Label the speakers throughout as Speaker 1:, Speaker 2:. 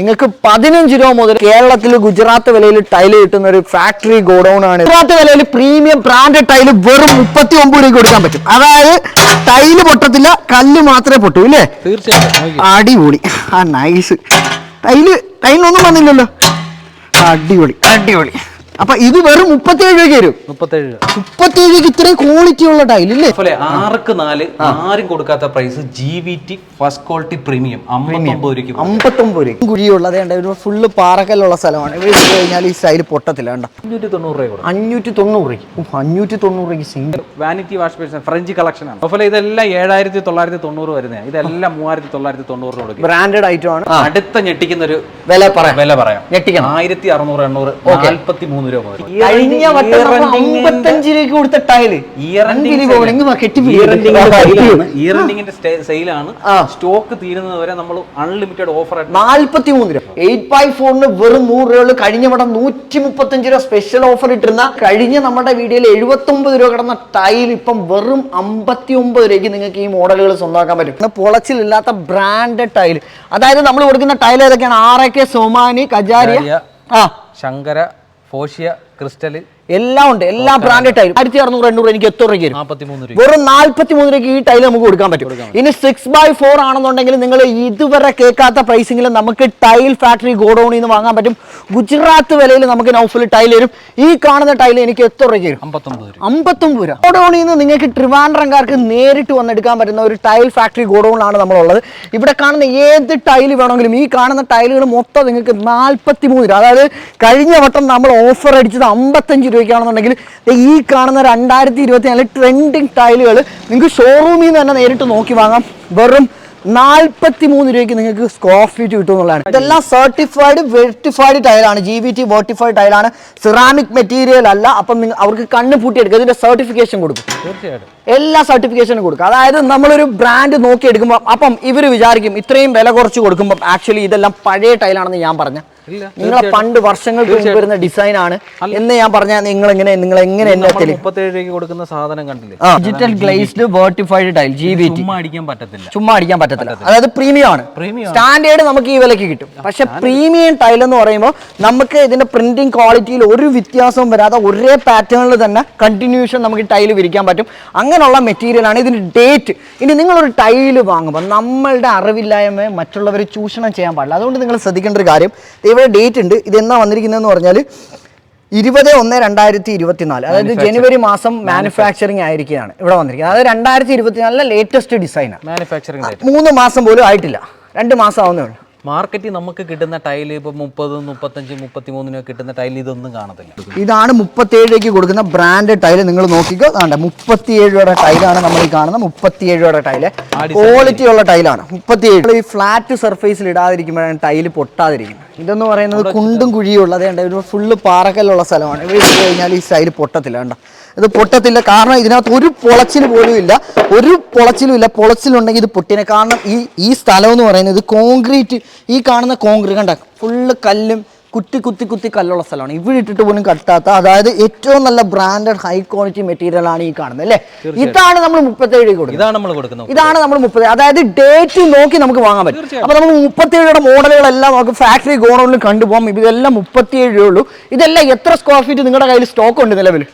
Speaker 1: നിങ്ങൾക്ക് പതിനഞ്ച് രൂപ മുതൽ കേരളത്തിൽ ഗുജറാത്ത് വിലയിൽ ടൈൽ കിട്ടുന്ന ഒരു ഫാക്ടറി ഗോഡൌൺ ആണ്. ഗുജറാത്ത് വിലയിൽ പ്രീമിയം ബ്രാൻഡ് ടൈൽ വെറും മുപ്പത്തി ഒമ്പത് രൂപ കൊടുക്കാൻ പറ്റും. അതായത് ടൈൽ പൊട്ടത്തില്ല കല്ല് മാത്രമേ പൊട്ടൂ ഇല്ലേ?
Speaker 2: തീർച്ചയായിട്ടും
Speaker 1: അടിപൊളി. ആ നൈസ് ടൈൽ ടൈലിനൊന്നും വന്നില്ലല്ലോ. അടിപൊളി അടിപൊളി. അപ്പൊ ഇത് വെറും മുപ്പത്തിയേഴ് രൂപയ്ക്ക് വരും.
Speaker 2: മുപ്പത്തേഴ് രൂപ.
Speaker 1: രൂപയ്ക്ക് ഇത്രയും ക്വാളിറ്റി ഉള്ള ടൈൽ ഇല്ലേ?
Speaker 2: അതുപോലെ ആർക്ക് നാല് ആരും കൊടുക്കാത്ത price G V T first quality premium അമ്പത്തൊമ്പത് രൂപയ്ക്ക്
Speaker 1: അമ്പത്തൊമ്പത് രൂപ കുഴിയുള്ളത് കണ്ട? ഫുള്ള് പാറക്കല്ലുള്ള സ്ഥലമാണ്. ഇവിടെ ഇട്ട് കഴിഞ്ഞാൽ ഈ സ്റ്റൈൽ പൊട്ടത്തില്ല കണ്ട?
Speaker 2: അഞ്ഞൂറ്റി തൊണ്ണൂറ് രൂപ
Speaker 1: അഞ്ഞൂറ്റി തൊണ്ണൂറ് രൂപ അഞ്ഞൂറ്റി തൊണ്ണൂറ് രൂപയ്ക്ക് single
Speaker 2: vanity wash basin French collection ആണ്. അതുപോലെ ഇതെല്ലാം ഏഴായിരത്തി തൊള്ളായിരത്തി തൊണ്ണൂറ് വരുന്നത് ഇതെല്ലാം മൂവായിരത്തി തൊള്ളായിരത്തി തൊണ്ണൂറ് രൂപ കൊടുക്കും.
Speaker 1: ബ്രാൻഡഡ് ഐറ്റം ആണ്.
Speaker 2: അടുത്ത ഞെട്ടിക്കുന്ന ഒരു
Speaker 1: വില പറയാം.
Speaker 2: വില പറയാം.
Speaker 1: ഞെട്ടിക്കണം.
Speaker 2: ആയിരത്തി അറുന്നൂറ് എണ്ണൂറ് നാല്പത്തി മൂന്ന് രൂപ മുതൽ.
Speaker 1: കഴിഞ്ഞ വട്ടം നമ്മൾ അമ്പത്തഞ്ച് രൂപയ്ക്ക് കൊടുത്ത ടൈൽ.
Speaker 2: ഇയറിംഗിന്റെ സെയിലാണ്. സ്റ്റോക്ക് തീരുന്നത് വരെ നമ്മൾ അൺലിമിറ്റഡ് ഓഫർ
Speaker 1: നാല്പത്തി മൂന്ന് രൂപ. എയ്റ്റ് ബൈ ഫോറിന് വെറും നൂറ് രൂപ കഴിഞ്ഞ വട്ടം നൂറ്റി മുപ്പത്തഞ്ച് രൂപ സ്പെഷ്യൽ ഓഫർ ഇട്ടിരുന്ന കഴിഞ്ഞ നമ്മുടെ വീഡിയോയിൽ എഴുപത്തി ഒമ്പത് രൂപ കിടന്ന ടൈൽ ഇപ്പം വെറും അമ്പത്തി ഒമ്പത് രൂപയ്ക്ക് നിങ്ങൾക്ക് ഈ മോഡലുകൾ സ്വന്തമാക്കാൻ പറ്റും. പൊളച്ചിലില്ലാത്ത ബ്രാൻഡഡ് ടൈൽ അതായത് നമ്മൾ കൊടുക്കുന്ന ടൈൽ ഏതൊക്കെയാണ്? R A K Somany Kajaria
Speaker 2: Kajaria.
Speaker 1: ആ.
Speaker 2: ശങ്കര ഫോഷ്യ ക്രിസ്റ്റൽ.
Speaker 1: എല്ലാം ഉണ്ട്. എല്ലാ ബ്രാൻഡഡ് ടൈൽ ആയിരത്തി അറുന്നൂറ് എണ്ണൂറ് എനിക്ക് എത്ര രൂപയ്ക്ക് വരും? വെറും നാല്പത്തി മൂന്ന് രൂപയ്ക്ക് ഈ ടൈൽ നമുക്ക് കൊടുക്കാൻ പറ്റും. ഇനി സിക്സ് ബൈ ഫോർ ആണെന്നുണ്ടെങ്കിൽ നിങ്ങൾ ഇതുവരെ കേൾക്കാത്ത പ്രൈസിംഗിൽ നമുക്ക് ടൈൽ ഫാക്ടറി ഗോഡൌണിൽ നിന്ന് വാങ്ങാൻ പറ്റും. ഗുജറാത്ത് വിലയിൽ നമുക്ക് നൗഫിൽ ടൈൽ വരും. ഈ കാണുന്ന ടൈൽ എനിക്ക് എത്ര രൂപയ്ക്ക് വരും?
Speaker 2: അമ്പത്തൊമ്പത് രൂപ.
Speaker 1: ഗോഡൌണിൽ നിന്ന് നിങ്ങൾക്ക് ട്രിവാൻഡ്രംകാർക്ക് നേരിട്ട് വന്നെടുക്കാൻ പറ്റുന്ന ഒരു ടൈൽ ഫാക്ടറി ഗോഡൌണിലാണ് നമ്മളുള്ളത്. ഇവിടെ കാണുന്ന ഏത് ടൈൽ വേണമെങ്കിലും ഈ കാണുന്ന ടൈലുകൾ മൊത്തം നിങ്ങൾക്ക് നാൽപ്പത്തി മൂന്ന് രൂപ. അതായത് കഴിഞ്ഞ വട്ടം നമ്മൾ ഓഫർ അടിച്ചത് അമ്പത്തഞ്ച് രൂപയ്ക്കാണെന്നുണ്ടെങ്കിൽ ഈ കാണുന്ന രണ്ടായിരത്തി ഇരുപത്തി നാല് ട്രെൻഡിങ് ടൈലുകൾ നിങ്ങൾക്ക് ഷോറൂമിൽ നിന്ന് തന്നെ നേരിട്ട് നോക്കി വാങ്ങാം. വെറും നാൽപ്പത്തി മൂന്ന് രൂപയ്ക്ക് നിങ്ങൾക്ക് സ്ക്വയർ ഫീറ്റ് കിട്ടും എന്നുള്ളതാണ്. ഇതെല്ലാം സർട്ടിഫൈഡ് വെർട്ടിഫൈഡ് ടൈലാണ് ജി വി ടി വെർട്ടിഫൈഡ് ടൈലാണ് സിറാമിക് മെറ്റീരിയൽ അല്ല. അപ്പം നിങ്ങൾ അവർക്ക് കണ്ണ് പൂട്ടിയെടുക്കുക ഇതിന്റെ സർട്ടിഫിക്കേഷൻ കൊടുക്കും. എല്ലാ സർട്ടിഫിക്കേഷനും കൊടുക്കും. അതായത് നമ്മളൊരു ബ്രാൻഡ് നോക്കിയെടുക്കുമ്പോൾ അപ്പം ഇവർ വിചാരിക്കും ഇത്രയും വില കുറച്ച് കൊടുക്കുമ്പോൾ ആക്ച്വലി ഇതെല്ലാം പഴയ ടൈലാണെന്ന് ഞാൻ പറഞ്ഞ. നിങ്ങളെ പണ്ട് വർഷങ്ങൾക്ക് മുമ്പ് വരുന്ന ഡിസൈൻ ആണ്. എന്ന് ഞാൻ പറഞ്ഞ നിങ്ങൾ എങ്ങനെ നിങ്ങൾ എങ്ങനെ എന്നെ
Speaker 2: കൊടുക്കുന്ന സാധനം കണ്ടില്ലേ?
Speaker 1: Digital glazed vitrified tile G B T
Speaker 2: അടിക്കാൻ പറ്റത്തില്ല.
Speaker 1: ചുമ്മാ അടിക്കാൻ പറ്റത്തില്ല. അതായത് പ്രീമിയം ആണ്. സ്റ്റാൻഡേർഡ് നമുക്ക് ഈ വിലക്ക് കിട്ടും. പക്ഷെ പ്രീമിയം ടൈൽ എന്ന് പറയുമ്പോൾ നമുക്ക് ഇതിന്റെ പ്രിന്റിംഗ് ക്വാളിറ്റിയിൽ ഒരു വ്യത്യാസവും വരാതെ ഒരേ പാറ്റേണിൽ തന്നെ കണ്ടിന്യൂഷൻ നമുക്ക് ടൈൽ വിരിക്കാൻ പറ്റും. അങ്ങനെയുള്ള മെറ്റീരിയൽ ആണ് ഇതിന് ഡേറ്റ് ഇനി നിങ്ങൾ ഒരു ടൈൽ വാങ്ങുമ്പോൾ നമ്മളുടെ അറിവില്ലായ്മ മറ്റുള്ളവർ ചൂഷണം ചെയ്യാൻ പാടില്ല. അതുകൊണ്ട് നിങ്ങൾ ശ്രദ്ധിക്കേണ്ട ഒരു കാര്യം ഇവിടെ ഡേറ്റ് ഉണ്ട്. ഇത് എന്നാ വന്നിരിക്കുന്നതെന്ന് പറഞ്ഞാൽ ഇരുപത് ഒന്ന് രണ്ടായിരത്തി ഇരുപത്തിനാല്. അതായത് ജനുവരി മാസം മാനുഫാക്ചറിങ് ആയിരിക്കുകയാണ് ഇവിടെ വന്നിരിക്കുന്നത്. അതായത് രണ്ടായിരത്തി ഇരുപത്തിനാലിലെ ലേറ്റസ്റ്റ് ഡിസൈനാണ്
Speaker 2: മാനുഫാക്ചറിങ്
Speaker 1: മൂന്ന് മാസം പോലും ആയിട്ടില്ല. രണ്ട് മാസം ആവുന്നേ ഉള്ളൂ.
Speaker 2: മാർക്കറ്റിൽ നമുക്ക് കിട്ടുന്ന ടൈൽ ഇപ്പൊ മുപ്പത് മുപ്പത്തഞ്ച് മുപ്പത്തി മൂന്നിനൊക്കെ കിട്ടുന്ന ടൈൽ ഇതൊന്നും കാണത്തില്ല.
Speaker 1: ഇതാണ് മുപ്പത്തിയേഴ് രൂപയ്ക്ക് കൊടുക്കുന്ന ബ്രാൻഡ് ടൈൽ നിങ്ങൾ നോക്കിക്കോ അതാണ്ട് മുപ്പത്തിയേഴ് രൂപയുടെ ടൈലാണ് നമ്മൾ ഈ കാണുന്ന മുപ്പത്തിയേഴ് രൂപയുടെ ടൈൽ ക്വാളിറ്റി ഉള്ള ടൈലാണ് മുപ്പത്തിയേഴ്. ഈ ഫ്ലാറ്റ് സർഫേസിൽ ഇടാതിരിക്കുമ്പോഴാണ് ടൈൽ പൊട്ടാതിരിക്കുന്നത്. ഇതെന്ന് പറയുന്നത് കുണ്ടും കുഴിയും ഉള്ളത് ഒരു ഫുള്ള് പാറക്കല്ലുള്ള സ്ഥലമാണ്. ഇവിടെ കഴിഞ്ഞാൽ ഈ സ്റ്റൈൽ പൊട്ടത്തില്ല കണ്ട? ഇത് പൊട്ടത്തില്ല. കാരണം ഇതിനകത്ത് ഒരു പൊളച്ചിൽ പോലും ഇല്ല. ഒരു പൊളച്ചിലും ഇല്ല. പൊളച്ചിലുണ്ടെങ്കിൽ ഇത് പൊട്ടിനെ കാരണം ഈ ഈ സ്ഥലം എന്ന് പറയുന്നത് കോൺക്രീറ്റ് ഈ കാണുന്ന കോൺക്രീറ്റ് കണ്ട ഫുള്ള് കല്ലും കുത്തി കുത്തി കുത്തി കല്ലുള്ള സ്ഥലമാണ്. ഇവിടെ ഇട്ടിട്ട് പോലും കട്ടാത്ത അതായത് ഏറ്റവും നല്ല ബ്രാൻഡഡ് ഹൈ ക്വാളിറ്റി മെറ്റീരിയൽ ആണ് ഈ കാണുന്നത് അല്ലേ? ഇതാണ് നമ്മൾ മുപ്പത്തേഴ് കൊടുക്കുന്നത്.
Speaker 2: ഇതാണ് നമ്മൾ കൊടുക്കുന്നത്.
Speaker 1: ഇതാണ് നമ്മൾ മുപ്പത് അതായത് ഡേറ്റ് നോക്കി നമുക്ക് വാങ്ങാൻ പറ്റും. അപ്പൊ നമ്മൾ മുപ്പത്തിയേഴയുടെ മോഡലുകളെല്ലാം നമുക്ക് ഫാക്ടറി ഗോഡൌണിൽ കണ്ടുപോകാം. ഇതെല്ലാം മുപ്പത്തിയേഴ് ഉള്ളൂ. ഇതെല്ലാം എത്ര സ്ക്വയർ ഫീറ്റ് നിങ്ങളുടെ കയ്യിൽ സ്റ്റോക്ക് ഉണ്ട് നിലവിൽ?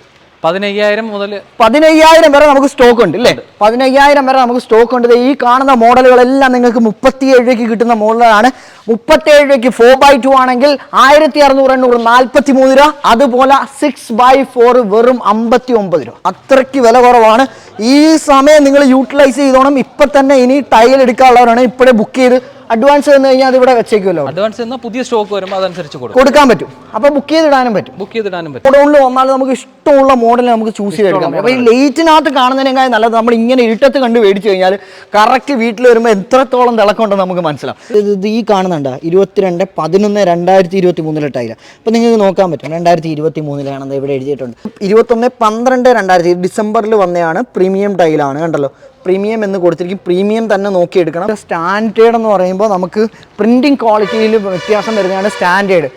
Speaker 2: പതിനയ്യായിരം മുതൽ
Speaker 1: പതിനയ്യായിരം വരെ നമുക്ക് സ്റ്റോക്ക് ഉണ്ട് അല്ലേ പതിനയ്യായിരം വരെ നമുക്ക് സ്റ്റോക്ക് ഉണ്ട്. ഈ കാണുന്ന മോഡലുകളെല്ലാം നിങ്ങൾക്ക് മുപ്പത്തിയേഴ് രൂപയ്ക്ക് കിട്ടുന്ന മോഡലാണ്. മുപ്പത്തിയേഴ് രൂപയ്ക്ക് ഫോർ ബൈ ടു ആണെങ്കിൽ ആയിരത്തി അറുന്നൂറ് എണ്ണൂറ് നാൽപ്പത്തി മൂന്ന് രൂപ. അതുപോലെ സിക്സ് ബൈ ഫോർ വെറും അമ്പത്തി ഒമ്പത് രൂപ. അത്രയ്ക്ക് വില കുറവാണ്. ഈ സമയം നിങ്ങൾ യൂട്ടിലൈസ് ചെയ്തോണം. ഇപ്പൊ തന്നെ ഇനി ടൈൽ എടുക്കാനുള്ളവരാണ് ഇപ്പോഴേ ബുക്ക് ചെയ്ത് അഡ്വാൻസ് തന്നു കഴിഞ്ഞാൽ അത് ഇവിടെ വെച്ചേക്കുമല്ലോ.
Speaker 2: അഡ്വാൻസ് പുതിയ സ്റ്റോക്ക് വരുമ്പോൾ അതനുസരിച്ച് കൊടുക്കും.
Speaker 1: കൊടുക്കാൻ പറ്റും. അപ്പൊ ബുക്ക് ചെയ്തിടാനും പറ്റും.
Speaker 2: ബുക്ക് ചെയ്തിടാനും പറ്റും.
Speaker 1: ഗോഡൗണിൽ വന്നാൽ നമുക്ക് ഇഷ്ടമുള്ള മോഡൽ നമുക്ക് ചൂസ് ചെയ്തെടുക്കാം. അപ്പോൾ ഈ ലേറ്റിനകത്ത് കാണുന്നതിനേക്കാൾ നല്ലത് നമ്മൾ ഇങ്ങനെ ഇരുട്ടത്ത് കണ്ട് മേടിച്ചു കഴിഞ്ഞാൽ കറക്റ്റ് വീട്ടിൽ വരുമ്പോൾ എത്രത്തോളം തിളക്കമുണ്ടെന്ന് നമുക്ക് മനസ്സിലാവും. ഇത് ഇത് ഈ കാണുന്നുണ്ട് ഇരുപത്തിരണ്ട് പതിനൊന്ന് രണ്ടായിരത്തി ഇരുപത്തി മൂന്നിലെ ടൈല അപ്പോൾ നിങ്ങൾക്ക് നോക്കാൻ പറ്റും രണ്ടായിരത്തി ഇരുപത്തി മൂന്നിലാണെന്ന് ഇവിടെ എഴുതിയിട്ടുണ്ട്. ഇരുപത്തൊന്ന് പന്ത്രണ്ട് രണ്ടായിരത്തി ഡിസംബറിൽ വന്നതാണ് പ്രീമിയം ടൈലാണ് കണ്ടല്ലോ. പ്രീമിയം എന്ന് കൊടുത്തിരിക്കും. പ്രീമിയം തന്നെ നോക്കിയെടുക്കണം. സ്റ്റാൻഡേർഡ് എന്ന് പറയുമ്പോൾ നമുക്ക് പ്രിന്റിംഗ് ക്വാളിറ്റിയിൽ വ്യത്യാസം വരുന്നതാണ് സ്റ്റാൻഡേർഡ്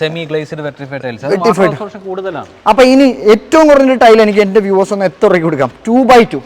Speaker 2: സെമി ഗ്ലേസ്ഡ് കൂടുതലാണ്.
Speaker 1: അപ്പൊ ഇനി ഏറ്റവും കുറഞ്ഞ ടൈൽ എനിക്ക് എന്റെ വ്യൂവേഴ്സ് ഒന്ന് എത്ര കൊടുക്കാം? Two by two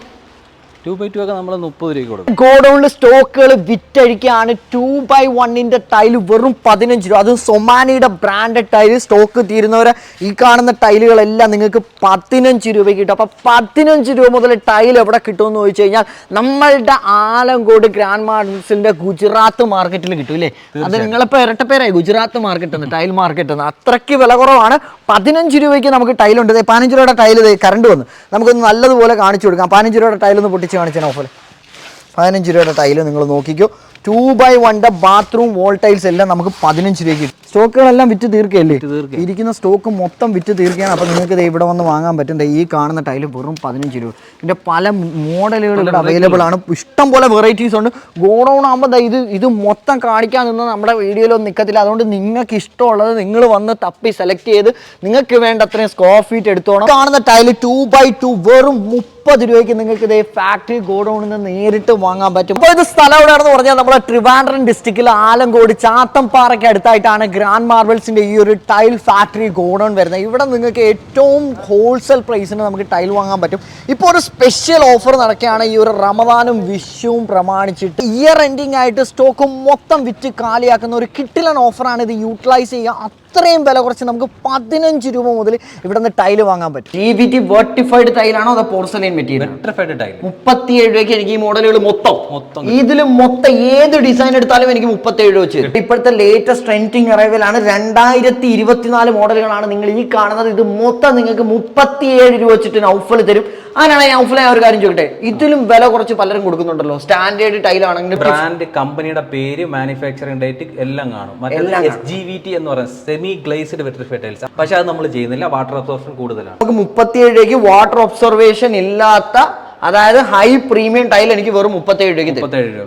Speaker 2: two by two ഒക്കെ നമ്മൾ മുപ്പത് രൂപയ്ക്ക് കൊടുക്കും.
Speaker 1: ഗോഡൌണിൽ സ്റ്റോക്കുകൾ വിറ്റഴിക്കുകയാണ് ടു ബൈ വണ്ണിന്റെ ടൈൽ വെറും പതിനഞ്ച് രൂപ. അതും സൊമാനിയുടെ ബ്രാൻഡഡ് ടൈൽ സ്റ്റോക്ക് തീരുന്നവരെ ഈ കാണുന്ന ടൈലുകളെല്ലാം നിങ്ങൾക്ക് പതിനഞ്ച് രൂപയ്ക്ക് കിട്ടും. അപ്പൊ പതിനഞ്ച് രൂപ മുതൽ ടൈൽ എവിടെ കിട്ടുമെന്ന് ചോദിച്ചു കഴിഞ്ഞാൽ നമ്മളുടെ ആലങ്കോട് ഗ്രാൻഡ് മാർസിന്റെ ഗുജറാത്ത് മാർക്കറ്റിൽ കിട്ടും അല്ലേ അത് നിങ്ങളിപ്പോ ഇരട്ടപ്പേരായി ഗുജറാത്ത് മാർക്കറ്റ് എന്ന് ടൈൽ മാർക്കറ്റ് എന്ന്. അത്രയ്ക്ക് വില കുറവാണ്. പതിനഞ്ച് രൂപയ്ക്ക് നമുക്ക് ടൈലുണ്ട്. ഉണ്ട് പതിനഞ്ച് രൂപയുടെ ടൈൽ കറണ്ട് വന്നു. നമുക്കൊന്ന് നല്ലതുപോലെ കാണിച്ചു കൊടുക്കാം. പതിനഞ്ച് രൂപയുടെ ടൈലൊന്ന് പൊട്ടിച്ച് കാണിച്ചാൽ ഓഫർ പതിനഞ്ച് രൂപയുടെ ടൈൽ നിങ്ങൾ നോക്കിക്കോ. ടു ബൈ വണ്ടെ ബാത്റൂം വോൾ ടൈൽസ് എല്ലാം നമുക്ക് പതിനഞ്ച് രൂപയ്ക്ക് സ്റ്റോക്കുകളെല്ലാം വിറ്റ് തീർക്കുകയല്ലേ? ഇരിക്കുന്ന സ്റ്റോക്ക് മൊത്തം വിറ്റ് തീർക്കുകയാണ്. അപ്പോൾ നിങ്ങൾക്ക് ഇത് ഇവിടെ വന്ന് വാങ്ങാൻ പറ്റും. ഈ കാണുന്ന ടൈൽ വെറും പതിനഞ്ച് രൂപ. ഇതിന്റെ പല മോഡലുകൾ ഇവിടെ അവൈലബിൾ ആണ്. ഇഷ്ടം പോലെ വെറൈറ്റീസ് ഉണ്ട്. ഗോഡൗൺ ആകുമ്പോൾ ഇത് ഇത് മൊത്തം കാണിക്കാൻ നിന്ന് നമ്മുടെ വീഡിയോയിലൊന്നും നിൽക്കത്തില്ല അതുകൊണ്ട് നിങ്ങൾക്ക് ഇഷ്ടമുള്ളത് നിങ്ങൾ വന്ന് തപ്പി സെലക്ട് ചെയ്ത് നിങ്ങൾക്ക് വേണ്ട അത്രയും സ്ക്വയർ ഫീറ്റ് എടുത്തോണം. കാണുന്ന ടൈൽ ടു ബൈ ടു വെറും മുപ്പത് രൂപയ്ക്ക് നിങ്ങൾക്ക് ഇതേ ഫാക്ടറി ഗോഡൌണിൽ നിന്ന് നേരിട്ട് വാങ്ങാൻ പറ്റും. അപ്പോൾ ഇത് സ്ഥലം എവിടെയാണെന്ന് പറഞ്ഞാൽ നമ്മുടെ ട്രിവാൻഡ്രം ഡിസ്ട്രിക്റ്റിൽ ആലങ്കോട് ചാത്തമ്പാറയ്ക്ക് അടുത്തായിട്ടാണ് ഗ്രാൻഡ് മാർബിൾസിന്റെ ഈ ഒരു ടൈൽ ഫാക്ടറി ഗോഡൌൺ വരുന്നത്. ഇവിടെ നിങ്ങൾക്ക് ഏറ്റവും ഹോൾസെയിൽ പ്രൈസിന് നമുക്ക് ടൈൽ വാങ്ങാൻ പറ്റും. ഇപ്പോൾ ഒരു സ്പെഷ്യൽ ഓഫർ നടക്കുകയാണ് ഈ ഒരു റമദാനും വിഷുവും പ്രമാണിച്ചിട്ട്. ഇയർ എൻഡിങ് ആയിട്ട് സ്റ്റോക്ക് മൊത്തം വിറ്റ് കാലിയാക്കുന്ന ഒരു കിട്ടിലൻ ഓഫറാണ് ഇത് യൂട്ടിലൈസ് ചെയ്യുക. അത്രയും വില കുറച്ച് നമുക്ക് പതിനഞ്ച് രൂപ മുതൽ ഇവിടെ നിന്ന് ടൈൽ വാങ്ങാൻ പറ്റും. ടി ബി ടി വെർട്ടിഫൈഡ് ടൈലാണോ അതോ പോർസലൈൻ മെറ്റീരിയൽ
Speaker 2: വെട്രിഫൈഡ് ടൈൽ
Speaker 1: മുപ്പത്തിയേഴ് രൂപയ്ക്ക് എനിക്ക് ഈ മോഡലുകൾ മൊത്തം.
Speaker 2: മൊത്തം
Speaker 1: ഇതിൽ മൊത്തം ഏത് ഡിസൈൻ എടുത്താലും എനിക്ക് മുപ്പത്തേഴ് രൂപ വെച്ച്. ഇപ്പോഴത്തെ ലേറ്റസ്റ്റ് ട്രെൻഡിങ് അറൈവലാണ് രണ്ടായിരത്തി ഇരുപത്തിനാല് മോഡലുകളാണ് നിങ്ങൾ ഈ കാണുന്നത്. ഇത് മൊത്തം നിങ്ങൾക്ക് മുപ്പത്തിയേഴ് രൂപ വെച്ചിട്ട് നൗഫൽ തരും. അങ്ങനെയാണെങ്കിൽ ഞാൻ ഒരു കാര്യം ചോദിക്കട്ടെ? ഇതിലും വില കുറച്ച് പലരും കൊടുക്കുന്നുണ്ടല്ലോ. സ്റ്റാൻഡേർഡ് ടൈൽ ടൈലാണെങ്കിൽ
Speaker 2: ബ്രാൻഡ് കമ്പനിയുടെ പേര് മാനുഫാക്ചറിംഗ് ഡേറ്റ് എല്ലാം കാണും. മറ്റേ എസ് ജി വി ടി എന്ന് പറയുന്നത് സെമി ഗ്ലേസ്ഡ് വെട്രിഫൈഡ് ടൈൽസ് പക്ഷെ അത് നമ്മൾ ചെയ്യുന്നില്ല. വാട്ടർ അബ്സോർപ്ഷൻ കൂടുതലാണ്.
Speaker 1: നമുക്ക് മുപ്പത്തിയേഴേക്ക് വാട്ടർ ഒബ്സർവേഷൻ ഇല്ലാത്ത അതായത് ഹൈ പ്രീമിയം ടൈൽ എനിക്ക് വെറും മുപ്പത്തേഴ് രൂപയ്ക്ക്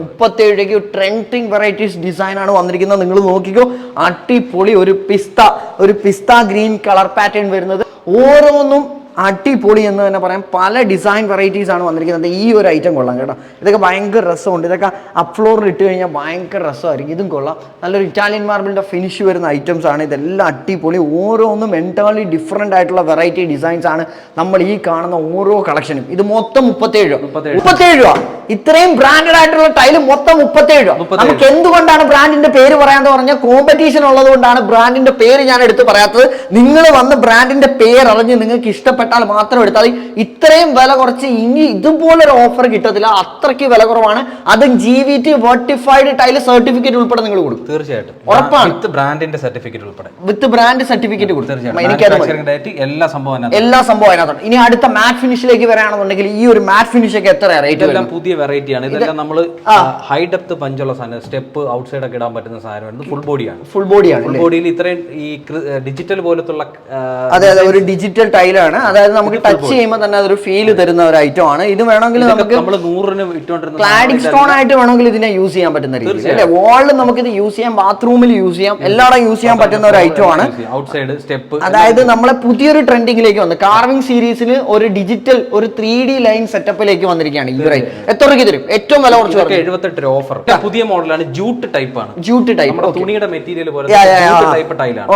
Speaker 2: മുപ്പത്തേഴ്
Speaker 1: രൂപയ്ക്ക് ട്രെൻഡിങ് വെറൈറ്റീസ് ഡിസൈൻ ആണ് വന്നിരിക്കുന്നത്. നിങ്ങൾ നോക്കിക്കോ. അടിപൊളി ഒരു പിസ്ത ഒരു പിസ്ത ഗ്രീൻ കളർ പാറ്റേൺ വരുന്നത്. ഓരോന്നും അടിപൊളി എന്ന് തന്നെ പറയാം. പല ഡിസൈൻ വെറൈറ്റീസ് ആണ് വന്നിരിക്കുന്നത്. ഈ ഒരു ഐറ്റം കൊള്ളാം കേട്ടോ. ഇതൊക്കെ ഭയങ്കര രസമുണ്ട്. ഇതൊക്കെ അപ് ഫ്ലോറിൽ ഇട്ട് കഴിഞ്ഞാൽ ഭയങ്കര രസമായിരിക്കും. ഇതും കൊള്ളാം. നല്ലൊരു ഇറ്റാലിയൻ മാർബിളിന്റെ ഫിനിഷ് വരുന്ന ഐറ്റംസ് ആണ്. ഇതെല്ലാം അടിപൊളി. ഓരോന്നും എന്റയർലി ഡിഫറെന്റ് ആയിട്ടുള്ള വെറൈറ്റി ഡിസൈൻസ് ആണ് നമ്മൾ ഈ കാണുന്ന ഓരോ കളക്ഷനും ഇത് മൊത്തം മുപ്പത്തേഴ് രൂപ.
Speaker 2: മുപ്പത്തേഴ്.
Speaker 1: രൂപ. ഇത്രയും ബ്രാൻഡഡ് ആയിട്ടുള്ള ടൈൽ മൊത്തം മുപ്പത്തേഴ് രൂപ. നമുക്ക് എന്തുകൊണ്ടാണ് ബ്രാൻഡിന്റെ പേര് പറയാന്ന് പറഞ്ഞാൽ കോമ്പറ്റീഷൻ ഉള്ളത് കൊണ്ടാണ് ബ്രാൻഡിന്റെ പേര് ഞാൻ എടുത്ത് പറയാത്തത്. നിങ്ങൾ വന്ന് ബ്രാൻഡിന്റെ പേര് അറിഞ്ഞ് നിങ്ങൾക്ക് ഇഷ്ടപ്പെട്ടാൽ മാത്രം എടുത്താൽ മതി. ഇത്രയും വില കുറച്ച് ഇനി ഇതുപോലൊരു ഓഫർ കിട്ടത്തില്ല. അത്രയ്ക്ക് വില കുറവാണ്. അതും G V T vitrified tile certificate ഉൾപ്പെടെ നിങ്ങൾ കൊടുക്കും.
Speaker 2: തീർച്ചയായിട്ടും.
Speaker 1: ഉറപ്പാണ്.
Speaker 2: വിത്ത് ബ്രാൻഡിന്റെ സർട്ടിഫിക്കറ്റ് ഉൾപ്പെടെ.
Speaker 1: വിത്ത് ബ്രാൻഡ് സർട്ടിഫിക്കറ്റ് കൊടുക്കും.
Speaker 2: എല്ലാ സംഭവം
Speaker 1: എല്ലാ സംഭവം അതിനകത്തുണ്ട്. ഇനി അടുത്ത മാറ്റ് ഫിനിഷിലേക്ക് വരാണെന്നുണ്ടെങ്കിൽ ഈ ഒരു മാറ്റ് ഫിനിഷ് ഒക്കെ എത്ര റേറ്റ്
Speaker 2: ഇതെല്ലാം പുതിയ വെറൈറ്റി ആണ്. ഇതെല്ലാം നമ്മൾ ഹൈ ഡെപ്ത് പഞ്ചുള്ള സാധനം സ്റ്റെപ്പ് ഔട്ട്സൈഡ് ഒക്കെ ഇടാൻ പറ്റുന്ന സാധനമാണ് ഫുൾ ബോഡിയാണ്
Speaker 1: ഫുൾ ബോഡിയാണ്
Speaker 2: ഫുൾ ബോഡിയിൽ ഇത്രയും ഈ ഡിജിറ്റൽ പോലത്തുള്ള
Speaker 1: അതെ അതെ ഒരു ഡിജിറ്റൽ ടൈലാണ് അതായത് നമുക്ക് ടച്ച് ചെയ്യുമ്പോൾ തന്നെ അതൊരു ഫീൽ തരുന്ന ഒരു ഐറ്റം ആണ്. ഇത് വേണമെങ്കിൽ നമുക്ക് ക്ലാഡിക് സ്റ്റോൺ ആയിട്ട് വേണമെങ്കിൽ ഇതിനെ യൂസ് ചെയ്യാൻ പറ്റുന്ന രീതി അല്ലെ? വാളിൽ നമുക്ക് ഇത് യൂസ് ചെയ്യാം ബാത്റൂമിൽ യൂസ് ചെയ്യാം എല്ലായിടം യൂസ് ചെയ്യാൻ പറ്റുന്ന ഒരു ഐറ്റം ആണ്.
Speaker 2: ഔട്ട്സൈഡ് സ്റ്റെപ്പ്
Speaker 1: അതായത് നമ്മളെ പുതിയൊരു ട്രെൻഡിങ്ങിലേക്ക് വന്നു കാർവിംഗ് സീരീസിൽ ഒരു ഡിജിറ്റൽ ഒരു ത്രീ ഡി ലൈൻ സെറ്റപ്പിലേക്ക് വന്നിരിക്കുകയാണ് ഈ ഒരു എത്ര രൂപയ്ക്ക് തരും? ഏറ്റവും വില കുറച്ച്
Speaker 2: എഴുപത്തെട്ട് ഓഫർ പുതിയ മോഡലാണ് ജൂട്ട് ടൈപ്പ് ആണ്.
Speaker 1: ജൂട്ട് ടൈപ്പ്
Speaker 2: തുണിയുടെ മെറ്റീരിയൽ പോലെ ടൈപ്പ് ടൈലാണ്.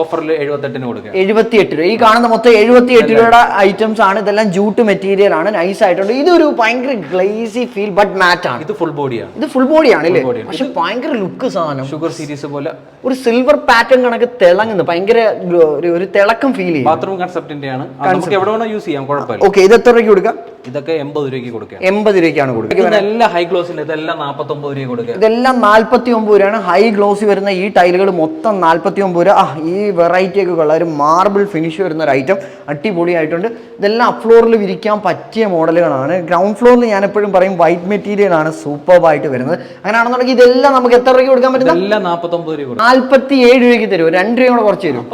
Speaker 2: ഓഫറിൽ എഴുപത്തെട്ടിന് കൊടുക്കുക.
Speaker 1: എഴുപത്തിയെട്ട് രൂപ. ഈ കാണുന്ന മൊത്തം എഴുപത്തിയെട്ട് രൂപയുടെ ഐറ്റംസ് ആണ്. ഇതെല്ലാം ജൂട്ട് മെറ്റീരിയൽ ആണ്. നൈസ് ആയിട്ടുണ്ട്. ഇതൊരു ഭയങ്കര ഗ്ലേസി ഫീൽ ബട്ട് മാറ്റ് ആണ്.
Speaker 2: ഇത് ഫുൾ ബോഡിയാണ്
Speaker 1: ഇത് ഫുൾ ബോഡിയാണ് അല്ലേ പക്ഷെ ഭയങ്കര ലുക്ക് സാധനം.
Speaker 2: ഷുഗർ സീരീസ് പോലെ.
Speaker 1: ഒരു സിൽവർ പാറ്റേൺ കണക്ക് തിളങ്ങുന്നു. ഭയങ്കര ഒരു- ഒരു തിളക്കം ഫീൽ ചെയ്യും
Speaker 2: ബാത്റൂം കൺസെപ്റ്റിന്റെ ആണ് നമുക്ക് എവിടെ വേണോ യൂസ് ചെയ്യാം. കുഴപ്പമില്ല.
Speaker 1: ഓക്കെ ഇത് എത്ര രൂപയ്ക്ക് കൊടുക്കാം?
Speaker 2: ഇതൊക്കെ എൺപത് രൂപയ്ക്ക് കൊടുക്കുക.
Speaker 1: എൺപത് രൂപയ്ക്കാണ് കൊടുക്കുക.
Speaker 2: ഇതെല്ലാം ഹൈ ഗ്ലോസിൽ ഇതെല്ലാം നാൽപ്പത്തൊമ്പത് രൂപ കൊടുക്കുക.
Speaker 1: ഇതെല്ലാം നാൽപ്പത്തി ഒമ്പത് രൂപയാണ്. ഹൈ ഗ്ലോസ് വരുന്ന ഈ ടൈലുകൾ മൊത്തം നാൽപ്പത്തി ഒമ്പത് രൂപ. ആ ഈ വെറൈറ്റി ഒക്കെ ഉള്ള ഒരു മാർബിൾ ഫിനിഷ് വരുന്ന ഒരു ഐറ്റം അടിപൊളിയായിട്ടുണ്ട്. ഇതെല്ലാം അപ് ഫ്ലോറിൽ വിരിക്കാൻ പറ്റിയ മോഡലുകളാണ്. ഗ്രൗണ്ട് ഫ്ലോറിൽ ഞാൻ എപ്പോഴും പറയും വൈറ്റ് മെറ്റീരിയൽ ആണ് സൂപ്പർബായിട്ട് വരുന്നത്. അങ്ങനെയാണെന്നുണ്ടെങ്കിൽ ഇതെല്ലാം നമുക്ക് എത്ര രൂപയ്ക്ക് കൊടുക്കാൻ
Speaker 2: പറ്റും
Speaker 1: നാൽപ്പത്തി ഏഴ് രൂപയ്ക്ക് തരും രണ്ട് രൂപ കൂടെ കുറച്ച് തരും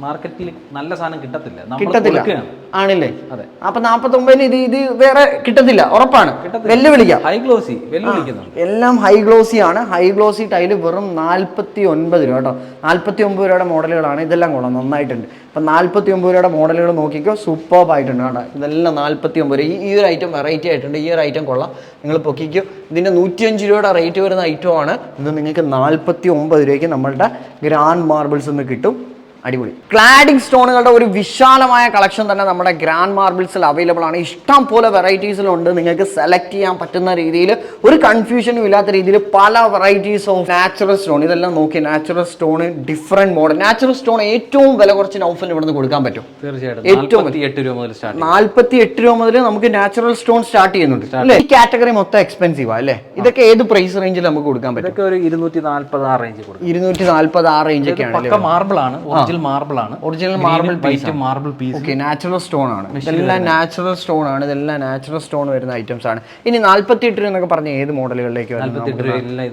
Speaker 2: മാർക്കറ്റിൽ നല്ല സാധനം കിട്ടത്തില്ല.
Speaker 1: കിട്ടത്തില്ല. ആണല്ലേ?
Speaker 2: അതെ.
Speaker 1: അപ്പൊ നാപ്പത്തൊമ്പതിന് ഇത് ഇത് വേറെ കിട്ടത്തില്ല. ഉറപ്പാണ്. വെല്ലുവിളിക്കാം.
Speaker 2: ഹൈ ഗ്ലോസി വെല്ലുവിളിക്കുന്നുണ്ട്.
Speaker 1: എല്ലാം ഹൈ ഗ്ലോസി ആണ്. ഹൈ ഗ്ലോസി ടൈൽ വെറും നാൽപ്പത്തി ഒൻപത് രൂപ കേട്ടോ. നാൽപ്പത്തി ഒമ്പത് രൂപയുടെ മോഡലുകളാണ് ഇതെല്ലാം കൊള്ളാം. നന്നായിട്ടുണ്ട്. അപ്പൊ നാൽപ്പത്തി ഒമ്പത് രൂപയുടെ മോഡലുകൾ നോക്കിക്കോ. സൂപ്പർബ് ആയിട്ടുണ്ട് കേട്ടോ. ഇതെല്ലാം നാൽപ്പത്തി ഒമ്പത് രൂപ. ഈ ഒരു ഐറ്റം വെറൈറ്റി ആയിട്ടുണ്ട്. ഈ ഒരു ഐറ്റം കൊള്ളാം. നിങ്ങൾ പൊക്കിക്കോ. ഇതിന്റെ നൂറ്റിയഞ്ച് രൂപയുടെ റേറ്റ് വരുന്ന ഐറ്റം ആണ്. ഇത് നിങ്ങൾക്ക് നാൽപ്പത്തി ഒമ്പത് രൂപയ്ക്ക് നമ്മളുടെ ഗ്രാൻഡ് മാർബിൾസ് നിന്ന് കിട്ടും. അടിപൊളി. ക്ലാഡിംഗ് സ്റ്റോണുകളുടെ ഒരു വിശാലമായ കളക്ഷൻ തന്നെ നമ്മുടെ ഗ്രാൻഡ് മാർബിൾസിൽ അവൈലബിൾ ആണ്. ഇഷ്ടം പോലെ വെറൈറ്റീസിലുണ്ട് നിങ്ങൾക്ക് സെലക്ട് ചെയ്യാൻ പറ്റുന്ന രീതിയിൽ ഒരു കൺഫ്യൂഷനും ഇല്ലാത്ത രീതിയിൽ പല വെറൈറ്റീസ് ഓഫ് നാച്ചുറൽ സ്റ്റോൺ ഇതെല്ലാം നോക്കി natural stone different model natural stone ഏറ്റവും വില കുറച്ച് നൗഫലിന് ഇവിടുന്ന് കൊടുക്കാൻ പറ്റും.
Speaker 2: തീർച്ചയായിട്ടും.
Speaker 1: ഏറ്റവും
Speaker 2: നാൽപ്പത്തി എട്ട് രൂപ മുതൽ സ്റ്റാർട്ട്
Speaker 1: നാല്പത്തി എട്ട് രൂപ മുതൽ നമുക്ക് നാച്ചുറൽ സ്റ്റോൺ സ്റ്റാർട്ട് ചെയ്യുന്നുണ്ട്. അല്ലേ? ഈ കാറ്റഗറി മൊത്തം എക്സ്പെൻസീവ് അല്ലേ? ഇതൊക്കെ ഏത് പ്രൈസ് റേഞ്ചിൽ നമുക്ക് കൊടുക്കാൻ പറ്റും?
Speaker 2: ഒരു ഇരുന്നൂറ്റി നാല്പത് ആ റേഞ്ച്
Speaker 1: ഇരുന്നൂറ്റി നാല്പത് ആ റേഞ്ച് ഒക്കെയാണ്
Speaker 2: മാർബിൾ ആണ്. ഒറിജിനൽ മാർബിൾ ആണ്.
Speaker 1: Original marble
Speaker 2: piece marble piece
Speaker 1: okay natural stone ആണ്. ഇതെല്ലാം നാച്ചുറൽ സ്റ്റോൺ ആണ്. ഇതെല്ലാം നാച്ചുറൽ സ്റ്റോൺ വരുന്ന ഐറ്റംസ് ആണ്. ഇനി നാല്പത്തി എട്ട് രൂപ എന്നൊക്കെ പറഞ്ഞ ഏത് മോഡലുകളിലേക്ക്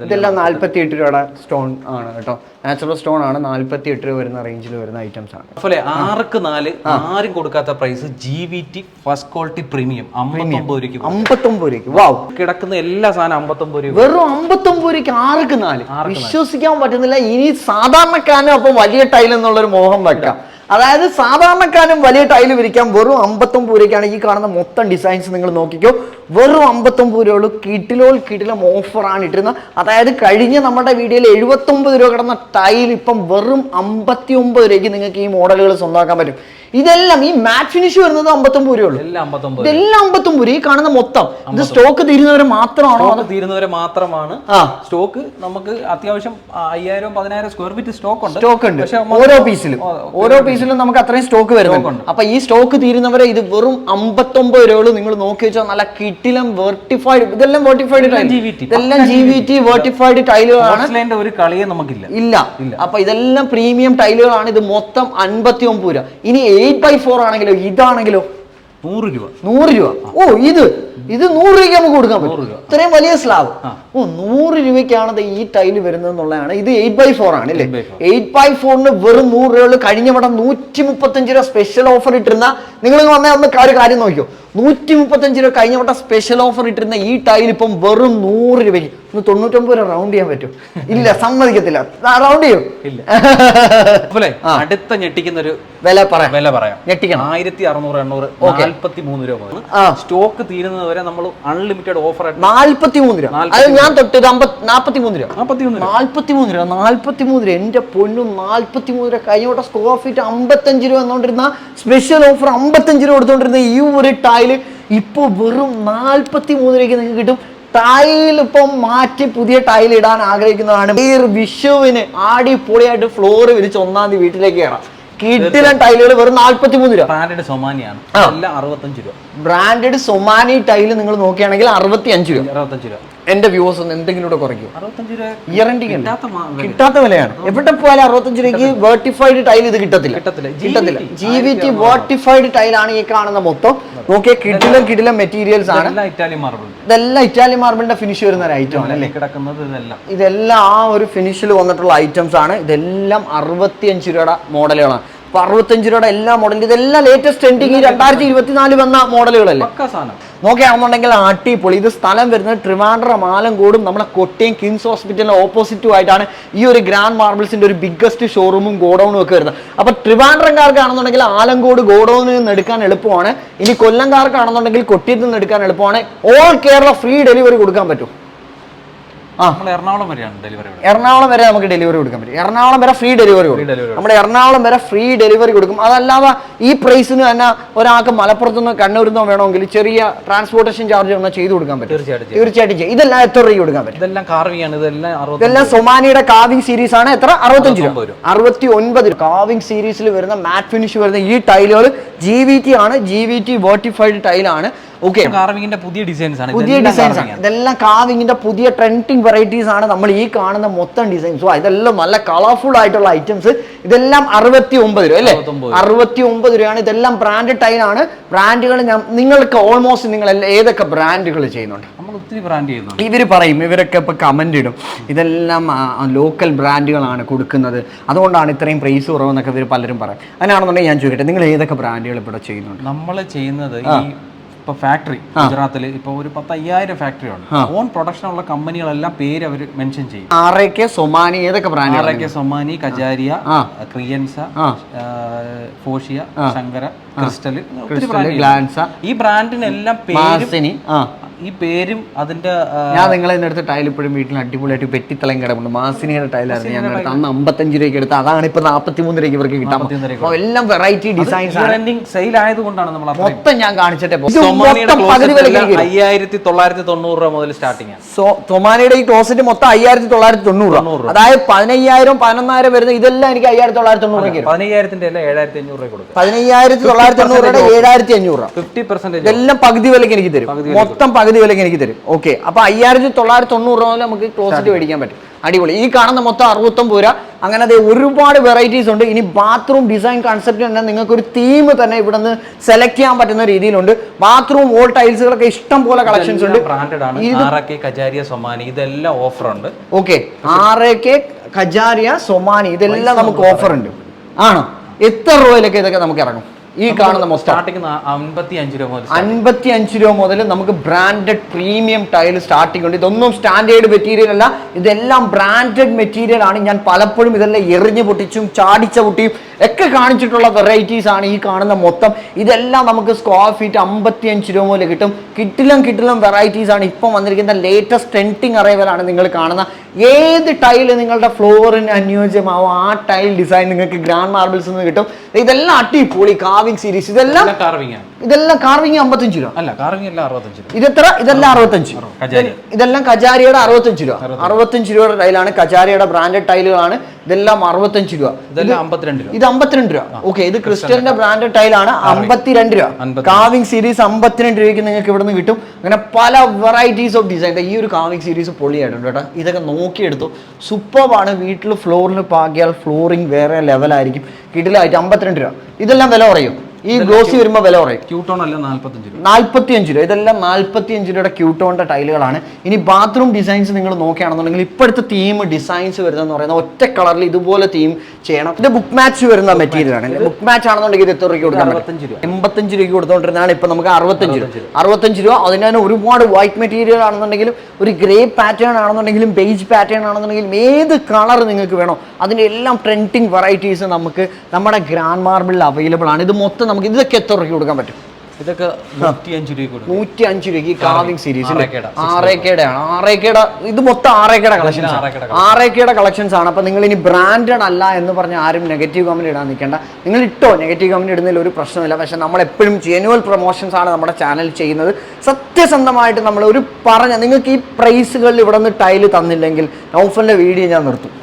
Speaker 1: ഇതെല്ലാം നാല്പത്തി എട്ട് രൂപയുടെ സ്റ്റോൺ ആണ് കേട്ടോ. നാച്ചുറൽ സ്റ്റോൺ ആണ് നാല്പത്തി എട്ട് രൂപ വരുന്ന റേഞ്ചിൽ വരുന്ന ഐറ്റംസ് ആണ്.
Speaker 2: അതുപോലെ ആർക്ക് നാല്? ആരും കൊടുക്കാത്ത price G V T first quality premium അമ്പത്തൊമ്പത് രൂപയ്ക്ക്.
Speaker 1: അമ്പത്തൊമ്പത് രൂപയ്ക്ക്. വാവ്
Speaker 2: കിടക്കുന്ന എല്ലാ സാധനം അമ്പത്തൊമ്പത് രൂപ.
Speaker 1: വെറും അമ്പത്തൊമ്പത് രൂപയ്ക്ക് ആർക്ക് നാല്? വിശ്വസിക്കാൻ പറ്റുന്നില്ല. ഇനി സാധാരണക്കാരനും അപ്പം വലിയ ടൈൽ എന്നുള്ളൊരു മോഹം വെക്കാം. അതായത് സാധാരണക്കാരനും വലിയ ടൈൽ വിരിക്കാം. വെറും അമ്പത്തൊമ്പത് രൂപയ്ക്കാണ് ഈ കാണുന്ന മൊത്തം ഡിസൈൻസ് നിങ്ങൾ നോക്കിക്കോ. വെറും അമ്പത്തൊമ്പത് രൂപയുള്ളൂ. കിട്ടിലോൾ കിട്ടിലും ഓഫറാണ് ഇട്ടിരുന്നത്. അതായത് കഴിഞ്ഞ നമ്മുടെ വീഡിയോയിൽ എഴുപത്തൊമ്പത് രൂപ കിടന്ന ടൈൽ ഇപ്പം വെറും അമ്പത്തി ഒമ്പത് രൂപയ്ക്ക് നിങ്ങൾക്ക് ഈ മോഡലുകൾ സ്വന്തമാക്കാൻ പറ്റും. ഇതെല്ലാം ഈ മാറ്റ് ഫിനിഷ് വരുന്നത് അമ്പത്തൊമ്പത് രൂപയുള്ളൂ ഇതെല്ലാം അമ്പത്തൊമ്പത് ഈ കാണുന്ന മൊത്തം. ഇത് സ്റ്റോക്ക് തീരുന്നവരെ മാത്രമാണോ
Speaker 2: തീരുന്നവരെ മാത്രമാണ്. സ്റ്റോക്ക് നമുക്ക് അത്യാവശ്യം അയ്യായിരം പതിനായിരം സ്ക്വയർ ഫീറ്റ് സ്റ്റോക്ക് ഉണ്ട്.
Speaker 1: സ്റ്റോക്ക് ഉണ്ട്. ഓരോ പീസിലും ഓരോ പീസിലും നമുക്ക് അത്രയും സ്റ്റോക്ക് വരുന്നുണ്ട്. അപ്പൊ ഈ സ്റ്റോക്ക് തീരുന്നവരെ ഇത് വെറും അമ്പത്തൊമ്പത് രൂപയുള്ളൂ നിങ്ങൾ നോക്കി വെച്ചാൽ നല്ല കിട്ടിലും വെർട്ടിഫൈഡ് ഇതെല്ലാം വെർട്ടിഫൈഡ്. ഇതെല്ലാം ജി വി ടി വെർട്ടിഫൈഡ് ടൈലുകളാണ്
Speaker 2: ഒരു കളിയെ നമുക്കില്ല.
Speaker 1: ഇല്ല. അപ്പൊ ഇതെല്ലാം പ്രീമിയം ടൈലുകളാണ് ഇത് മൊത്തം അൻപത്തി ഒമ്പത് രൂപ. ഇനി എയ്റ്റ് ബൈ ഫോർ ആണെങ്കിലോ ഇതാണെങ്കിലോ?
Speaker 2: നൂറ് രൂപ.
Speaker 1: നൂറ് രൂപ. ഓ ഇത് ഇത് നൂറ് രൂപയ്ക്ക് നമുക്ക് കൊടുക്കാൻ പറ്റും. ഇത്രയും വലിയ സ്ലാബ്. ഓ നൂറ് രൂപയ്ക്കാണ് ഈ ടൈൽ വരുന്നത് എന്നുള്ളതാണ് ഇത് എയ്റ്റ് ബൈ ഫോർ ആണ് അല്ലേ?
Speaker 2: 8 by 4.
Speaker 1: എയ്റ്റ് ബൈ ഫോറിന് വെറും നൂറ് രൂപകൾ കഴിഞ്ഞ വട്ടം നൂറ്റി മുപ്പത്തഞ്ച് രൂപ സ്പെഷ്യൽ ഓഫർ ഇട്ടിരുന്ന നിങ്ങൾ വന്നേ ഒന്ന് ഒരു കാര്യം നോക്കിയോ നൂറ്റി മുപ്പത്തഞ്ച് രൂപ കഴിഞ്ഞ വട്ടം സ്പെഷ്യൽ ഓഫർ ഇട്ടിരുന്ന ഈ ടൈൽ ഇപ്പം വെറും നൂറ് രൂപയ്ക്ക്. ഒന്ന് തൊണ്ണൂറ്റൊമ്പത് രൂപ റൗണ്ട് ചെയ്യാൻ പറ്റും. ഇല്ല സമ്മതിക്കത്തില്ല. റൗണ്ട് ചെയ്യും.
Speaker 2: അടുത്ത ഞെട്ടിക്കുന്ന ഒരു
Speaker 1: വില പറയാം.
Speaker 2: വില പറയാം.
Speaker 1: ഞെട്ടിക്കണം.
Speaker 2: ആയിരത്തി അറുന്നൂറ് എണ്ണൂറ് നാല്പത്തി മൂന്ന് രൂപ സ്റ്റോക്ക്
Speaker 1: ആ.
Speaker 2: തീരുന്നത് വരെ നമ്മൾ അൺലിമിറ്റഡ് ഓഫർ
Speaker 1: നാല്പത്തി മൂന്ന് രൂപ. അത് ഞാൻ തൊട്ടത് അമ്പത് നാൽപ്പത്തി മൂന്ന് രൂപ.
Speaker 2: നാൽപ്പത്തി മൂന്ന് രൂപ
Speaker 1: മൂന്ന് രൂപ. എന്റെ പൊന്നും മൂന്ന് രൂപ കഴിഞ്ഞോട്ടെ സ്കോർ സ്ക്വയർ ഫീറ്റ് അമ്പത്തഞ്ച് രൂപ എന്നോണ്ടിരുന്ന സ്പെഷ്യൽ ഓഫർ അമ്പത്തഞ്ച് രൂപ കൊടുത്തോണ്ടിരുന്ന ഈ ഒരു ടൈൽ ഇപ്പൊ വെറും നാല്പത്തി മൂന്ന് രൂപയ്ക്ക് നിങ്ങൾക്ക് കിട്ടും. ടൈൽ ഇപ്പം മാറ്റി പുതിയ ടൈൽ ഇടാൻ ആഗ്രഹിക്കുന്നതാണ്. ഈ വിഷുവിന് ആടിപ്പൊളിയായിട്ട് ഫ്ലോർ വിരിച്ച് ഒന്നാം തീയതി വീട്ടിലേക്ക് കയറാം. കിട്ടിലൻ ടൈലുകൾ വെറും നാല്പത്തി മൂന്ന് രൂപ
Speaker 2: ബ്രാൻഡഡ് സൊമാനിയാണ് എല്ലാം അറുപത്തഞ്ച് രൂപ.
Speaker 1: ബ്രാൻഡഡ് സൊമാനി ടൈൽ നിങ്ങൾ നോക്കുകയാണെങ്കിൽ അറുപത്തി അഞ്ച് രൂപ.
Speaker 2: അറുപത്തഞ്ച് രൂപ.
Speaker 1: എന്റെ വ്യൂസ് ഒന്ന് എന്തെങ്കിലും കൂടെ കുറയ്ക്കും. ഇയറിന്റെ
Speaker 2: കിട്ടാത്ത
Speaker 1: വിലയാണ്. എവിടെ പോയാലും അറുപത്തഞ്ച് രൂപയ്ക്ക് വേർട്ടിഫൈഡ് ടൈൽ ഇത് കിട്ടത്തില്ല.
Speaker 2: കിട്ടത്തില്ല.
Speaker 1: ജി വി ടി വേർട്ടിഫൈഡ് ടൈലാണ് ഈ കാണുന്ന മൊത്തം. നോക്കിയാൽ കിടിലം കിടിലം മെറ്റീരിയൽസ് ആണ്.
Speaker 2: ഇതെല്ലാം ഇറ്റാലിയൻ മാർബിൾ
Speaker 1: ഇതെല്ലാം ഇറ്റാലിയൻ മാർബിളിന്റെ ഫിനിഷ് വരുന്ന ഒരു ഐറ്റം ആണ് അല്ലേ?
Speaker 2: ഇതെല്ലാം.
Speaker 1: ആ ഒരു ഫിനിഷിൽ വന്നിട്ടുള്ള ഐറ്റംസ് ആണ്. ഇതെല്ലാം അറുപത്തിയഞ്ച് രൂപയുടെ മോഡലുകളാണ് അപ്പൊ അറുപത്തഞ്ച് രൂപയുടെ എല്ലാ മോഡലും ഇതെല്ലാം ലേറ്റസ്റ്റ് ട്രെൻഡിങ് രണ്ടായിരത്തി ഇരുപത്തിനാല് വന്ന മോഡലുകളല്ലേ
Speaker 2: നോക്കിയാണെന്നുണ്ടെങ്കിൽ
Speaker 1: നോക്കുകയാണെന്നുണ്ടെങ്കിൽ അടിപൊളി. ഇത് സ്ഥലം വരുന്നത് ട്രിവാൻഡ്രം ആലങ്കോടും നമ്മുടെ കൊട്ടിയം കിങ്സ് ഹോസ്പിറ്റലിന് ഓപ്പോസിറ്റും ആയിട്ടാണ് ഈ ഒരു ഗ്രാൻഡ് മാർബിൾസിന്റെ ഒരു ബിഗ്ഗസ്റ്റ് ഷോറൂമും ഗോഡൌണും ഒക്കെ വരുന്നത്. അപ്പൊ ട്രിവാൻഡ്രംകാർക്കാണെന്നുണ്ടെങ്കിൽ ആലങ്കോട് ഗോഡൌണിൽ നിന്ന് എടുക്കാൻ എളുപ്പമാണ്. ഇനി കൊല്ലംകാർക്കാണെന്നുണ്ടെങ്കിൽ കൊട്ടിയത്ത് നിന്ന് എടുക്കാൻ എളുപ്പമാണ്. ഓൾ കേരള ഫ്രീ ഡെലിവറി കൊടുക്കാൻ പറ്റും.
Speaker 2: നമ്മൾ എറണാകുളം വരെയാണ് ഡെലിവറി
Speaker 1: എറണാകുളം വരെ നമുക്ക് ഡെലിവറി കൊടുക്കാൻ പറ്റും. എറണാകുളം വരെ ഫ്രീ ഡെലിവറി കൊടുക്കും. നമ്മുടെ എറണാകുളം വരെ ഫ്രീ ഡെലിവറി കൊടുക്കും. അതല്ലാതെ ഈ പ്രൈസിന് തന്നെ ഒരാൾക്ക് മലപ്പുറത്തുനിന്ന് കണ്ണൂരിൽ നിന്നോ വേണമെങ്കിൽ ചെറിയ ട്രാൻസ്പോർട്ടേഷൻ ചാർജ് ഒന്ന് ചെയ്ത് കൊടുക്കാൻ പറ്റും.
Speaker 2: തീർച്ചയായിട്ടും
Speaker 1: തീർച്ചയായിട്ടും ഇതെല്ലാം എത്ര രൂപ കൊടുക്കാൻ പറ്റും?
Speaker 2: ഇതെല്ലാം കാർവിയാണ് ഇതെല്ലാം
Speaker 1: ഇതെല്ലാം സൊമാനിയുടെ കാവിംഗ് സീരീസ് ആണ്. എത്ര? അറുപത്തഞ്ച് രൂപ. അറുപത്തി ഒൻപത് രൂപ. കാവിംഗ് സീരീസിൽ വരുന്ന മാറ്റ് ഫിനിഷ് വരുന്ന ഈ ടൈലുകൾ ജി വി ടി ആണ്. ജി വി ടി വേർട്ടിഫൈഡ് ടൈലാണ് ഓക്കെ
Speaker 2: പുതിയ ഡിസൈൻസ് ആണ്.
Speaker 1: പുതിയ ഡിസൈൻസ് ആണ്. ഇതെല്ലാം കാവിങ്ങിന്റെ പുതിയ ട്രെൻഡിങ് വെറൈറ്റീസ് ആണ് നമ്മൾ ഈ കാണുന്ന മൊത്തം ഡിസൈൻസും ഇതെല്ലാം നല്ല കളർഫുൾ ആയിട്ടുള്ള ഐറ്റംസ് ഇതെല്ലാം അറുപത്തി ഒമ്പത് രൂപ അല്ലേ?
Speaker 2: 69
Speaker 1: അറുപത്തി ഒമ്പത് രൂപയാണ്. ഇതെല്ലാം ബ്രാൻഡ് ടൈൻ ആണ്. ബ്രാൻഡുകൾ നിങ്ങൾക്ക് ഓൾമോസ്റ്റ് നിങ്ങൾ ഏതൊക്കെ ബ്രാൻഡുകൾ ചെയ്യുന്നുണ്ട്?
Speaker 2: ഒത്തിരി ബ്രാൻഡ് ചെയ്യുന്നു
Speaker 1: ഇവർ പറയും ഇവരൊക്കെ ഇപ്പൊ കമന്റ് ഇടും. ഇതെല്ലാം ലോക്കൽ ബ്രാൻഡുകളാണ് കൊടുക്കുന്നത്. അതുകൊണ്ടാണ് ഇത്രയും പ്രൈസ് കുറവെന്നൊക്കെ ഇവർ പലരും പറയും. അതിനാണെന്നുണ്ടെങ്കിൽ ഞാൻ ചോദിക്കട്ടെ നിങ്ങൾ ഏതൊക്കെ ബ്രാൻഡുകൾ ഇവിടെ ചെയ്യുന്നുണ്ട്?
Speaker 2: നമ്മൾ ചെയ്യുന്നത് ഈ ഇപ്പൊ ഫാക്ടറി ഗുജറാത്തിൽ ഇപ്പൊ ഒരു പത്ത് അയ്യായിരം ഫാക്ടറി ഉണ്ട് ഓൺ പ്രൊഡക്ഷൻ ഉള്ള കമ്പനികളെല്ലാം പേര് അവർ മെൻഷൻ ചെയ്യും.
Speaker 1: ആർ എ കെ സൊമാനി ഏതൊക്കെ ബ്രാൻഡുകൾ
Speaker 2: കെ സൊമാനി കജാരിയ. ക്രിയൻസ ഫോഷിയ ശങ്കര ക്രിസ്റ്റൽ
Speaker 1: ഗ്ലാൻസ
Speaker 2: ഈ ബ്രാൻഡിനെല്ലാം പേരും ഈ പേരും അതിന്റെ
Speaker 1: ഞാൻ നിങ്ങളെ അടുത്ത് ടൈൽ ഇപ്പോഴും വീട്ടിൽ അടിപൊളിയായിട്ട് വെട്ടിത്തിളയും കിടപ്പുണ്ട്. മാസിനിയുടെ ടൈലായിരുന്നു ഞാൻ എടുത്ത് അന്ന് അമ്പത്തഞ്ച് രൂപയ്ക്ക് എടുത്ത്. അതാണ് ഇപ്പൊ നാപ്പത്തി മൂന്ന് രൂപയ്ക്ക് ഇവർക്ക് കിട്ടാൻ
Speaker 2: 43
Speaker 1: എല്ലാം വെറൈറ്റി ഡിസൈൻസ്
Speaker 2: സെയിൽ ആയതുകൊണ്ടാണ് നമ്മൾ
Speaker 1: മൊത്തം ഞാൻ കാണിച്ചിട്ടേ മൊത്തം പകുതി വിലയ്ക്ക്
Speaker 2: എല്ലാം അയ്യായിരത്തി തൊള്ളായിരത്തി തൊണ്ണൂറ് രൂപ മുതൽ സ്റ്റാർട്ടിംഗ്
Speaker 1: സോ തൊമാനയുടെ ഈ ക്ലോസറ്റ് മൊത്തം അയ്യായിരത്തി തൊള്ളായിരത്തി തൊണ്ണൂറ് അതായത് പതിനയ്യായിരം പതിനൊന്നായിരം വരുന്ന ഇതെല്ലാം എനിക്ക് അയ്യായിരത്തി തൊള്ളായിരത്തി തൊണ്ണൂറ്
Speaker 2: പതിനയ്യായിരത്തിന്റെ അല്ല ഏഴായിരത്തി അഞ്ഞൂറ് രൂപ കൊടുക്കും.
Speaker 1: പതിനയ്യായിരത്തി തൊള്ളായിരത്തി തൊണ്ണൂറ് രൂപയുടെ ഏഴായിരത്തി അഞ്ഞൂറ്
Speaker 2: ഫിഫ്റ്റി പെർസെന്റ്
Speaker 1: ഇതെല്ലാം പകുതി വിലയ്ക്ക് എനിക്ക് തരും. മൊത്തം പകുതി വിലയ്ക്ക് എനിക്ക് തരും. ഓക്കെ. അപ്പൊ അയ്യായിരത്തി തൊള്ളായിരത്തി തൊണ്ണൂറ് രൂപ മുതൽ നമുക്ക് ക്ലോസറ്റ് മേടിക്കാൻ പറ്റും. അടിപൊളി. ഈ കാണുന്ന മൊത്തം അറുപത്തൊമ്പത് രൂപ. അങ്ങനെ ദേ ഒരുപാട് വെറൈറ്റീസ് ഉണ്ട്. ഇനി ബാത്റൂം ഡിസൈൻ കൺസെപ്റ്റ് തന്നെ നിങ്ങൾക്കൊരു തീം തന്നെ ഇവിടെ നിന്ന് സെലക്ട് ചെയ്യാൻ പറ്റുന്ന രീതിയിലുണ്ട്. ബാത്റൂം വോൾ ടൈൽസുകളൊക്കെ ഇഷ്ടം പോലെ കളക്ഷൻസ് ഉണ്ട്.
Speaker 2: ബ്രാൻഡഡ് ആണ്. കജാരിയ സൊമാനി ഇതെല്ലാം ഓഫർ ഉണ്ട്.
Speaker 1: ഓക്കെ ആറ് കെ കജാരിയ സൊമാനി ഇതെല്ലാം നമുക്ക് ഓഫർ ഉണ്ട്. ആണോ? എത്ര രൂപയിലൊക്കെ ഇതൊക്കെ നമുക്ക് ഇറങ്ങും? ഈ കാണുന്ന മൊത്തം. അൻപത്തി അഞ്ച് രൂപ മുതൽ നമുക്ക് ബ്രാൻഡഡ് പ്രീമിയം ടൈൽ സ്റ്റാർട്ടിംഗ് ഉണ്ട്. ഇതൊന്നും സ്റ്റാൻഡേർഡ് മെറ്റീരിയൽ അല്ല. ഇതെല്ലാം ബ്രാൻഡഡ് മെറ്റീരിയൽ ആണ്. ഞാൻ പലപ്പോഴും ഇതെല്ലാം എറിഞ്ഞു പൊട്ടിച്ചും ചാടിച്ച പൊട്ടിയും ഒക്കെ കാണിച്ചിട്ടുള്ള വെറൈറ്റീസ് ആണ് ഈ കാണുന്ന മൊത്തം. ഇതെല്ലാം നമുക്ക് സ്ക്വയർ ഫീറ്റ് അമ്പത്തി അഞ്ച് രൂപ മുതൽ കിട്ടും. കിട്ടിലും കിട്ടിലും വെറൈറ്റീസ് ആണ് ഇപ്പം വന്നിരിക്കുന്ന ലേറ്റസ്റ്റ് ട്രെൻഡിങ് അറൈവലാണ് നിങ്ങൾ കാണുന്ന. ഏത് ടൈൽ നിങ്ങളുടെ ഫ്ലോറിന് അനുയോജ്യമാവും ആ ടൈൽ ഡിസൈൻ നിങ്ങൾക്ക് ഗ്രാൻഡ് മാർബിൾസ് നിന്ന് കിട്ടും. ഇതെല്ലാം അടിപൊളി കാവിംഗ് സീരീസ് ഇതെല്ലാം
Speaker 2: കാർവിംഗ് ആണ്.
Speaker 1: ഇതെല്ലാം കാർവിംഗ് അമ്പത്തഞ്ച് രൂപ.
Speaker 2: അല്ല കാർവിംഗ് എല്ലാം അറുപത്തഞ്ച് രൂപ.
Speaker 1: ഇതെത്ര? ഇതെല്ലാം അറുപത്തഞ്ച്. ഇതെല്ലാം കജാരിയുടെ അറുപത്തഞ്ച് രൂപ. അറുപത്തഞ്ച്. രൂപയുടെ ടൈലാണ് കജാരിയുടെ ബ്രാൻഡഡ് ടൈലുകളാണ് ഇതെല്ലാം അറുപത്തഞ്ച് രൂപ. ഇത് അമ്പത്തിരണ്ട് രൂപ. ഓക്കെ ഇത് ക്രിസ്റ്റലിന്റെ ബ്രാൻഡഡ് ടൈലാണ് അമ്പത്തിരണ്ട് രൂപ. കാവിംഗ് സീരീസ് അമ്പത്തിരണ്ട് രൂപയ്ക്ക് നിങ്ങൾക്ക് ഇവിടെ നിന്ന് കിട്ടും. അങ്ങനെ പല വെറൈറ്റീസ് ഓഫ് ഡിസൈൻ ഈ ഒരു കാവിംഗ് സീരീസ് പൊളിയായിട്ടുണ്ട് കേട്ടോ. ഇതൊക്കെ നോക്കിയെടുത്തു. സൂപ്പർബാണ് വീട്ടിൽ ഫ്ലോറിൽ പാകിയാൽ ഫ്ലോറിംഗ് വേറെ ലെവലായിരിക്കും കിടിലായിട്ട് അമ്പത്തിരണ്ട് രൂപ. ഇതെല്ലാം വില കുറയും. ഈ ഗ്ലോസി വരുമ്പോൾ വില കുറയും.
Speaker 2: ക്യൂട്ടോൺ അല്ല നാല്പത്തഞ്ച് രൂപ.
Speaker 1: നാൽപ്പത്തി അഞ്ച് രൂപ. ഇതെല്ലാം നാൽപ്പത്തി അഞ്ച് രൂപയുടെ ക്യൂട്ടോണിന്റെ ടൈലുകളാണ്. ഇനി ബാത്റൂം ഡിസൈൻസ് നിങ്ങൾ നോക്കുകയാണെന്നുണ്ടെങ്കിൽ ഇപ്പോഴത്തെ തീം ഡിസൈൻസ് വരുന്നതെന്ന് പറയുന്നത് ഒറ്റ കളറിൽ ഇതുപോലെ തീം ചെയ്യണം. ഇത് ബുക്ക് മാച്ച് വരുന്ന മെറ്റീരിയൽ ആണ്. ബുക്ക് മാച്ച് ആണെന്നുണ്ടെങ്കിൽ ഇത് എത്ര രൂപ കൊടുക്കാം
Speaker 2: എൺപത്തഞ്ച് രൂപ.
Speaker 1: രൂപയ്ക്ക് കൊടുത്തോണ്ടിരുന്നതാണ് ഇപ്പൊ നമുക്ക് അറുപത്തഞ്ച് രൂപ. അറുപത്തഞ്ച് രൂപ. അതിന് തന്നെ ഒരുപാട് വൈറ്റ് മെറ്റീരിയൽ ആണെന്നുണ്ടെങ്കിലും ഒരു ഗ്രേ പാറ്റേൺ ആണെന്നുണ്ടെങ്കിലും ബേജ് പാറ്റേൺ ആണെന്നുണ്ടെങ്കിലും ഏത് കളർ നിങ്ങൾക്ക് വേണോ അതിന്റെ എല്ലാം ട്രെൻഡിങ് വെറൈറ്റീസ് നമുക്ക് നമ്മുടെ ഗ്രാൻഡ് മാർബിളിൽ അവൈലബിൾ ആണ്. ഇത് മൊത്തം നമുക്ക് ഇതൊക്കെ എത്ര രൂപ കൊടുക്കാൻ പറ്റും?
Speaker 2: ഇതൊക്കെ
Speaker 1: നൂറ്റി അഞ്ച് രൂപയ്ക്ക് കാവിംഗ് സീരീസ്
Speaker 2: ആറേക്കയുടെ,
Speaker 1: ആറേക്കയുടെ ആണ് ആറേക്കയുടെ ഇത് മൊത്തം ആറേക്കയുടെ കളക്ഷൻസ്
Speaker 2: ആറേക്കയുടെ
Speaker 1: കളക്ഷൻസ് ആണ്. അപ്പൊ നിങ്ങൾ ഇനി ബ്രാൻഡഡ് അല്ല എന്ന് പറഞ്ഞ് ആരും നെഗറ്റീവ് കമന്റ് ഇടാൻ നിൽക്കേണ്ട. നിങ്ങൾ ഇട്ടോ? നെഗറ്റീവ് കമന്റ് ഇടുന്നതിൽ ഒരു പ്രശ്നമില്ല പക്ഷെ നമ്മൾ എപ്പോഴും ജെനുവൽ പ്രൊമോഷൻസ് ആണ് നമ്മുടെ ചാനൽ ചെയ്യുന്നത്. സത്യസന്ധമായിട്ട് നമ്മൾ ഒരു പറഞ്ഞ നിങ്ങൾക്ക് ഈ പ്രൈസുകളിൽ ഇവിടെ നിന്ന് ടൈൽ തന്നില്ലെങ്കിൽ നൗഫലിന്റെ വീഡിയോ ഞാൻ നിർത്തും.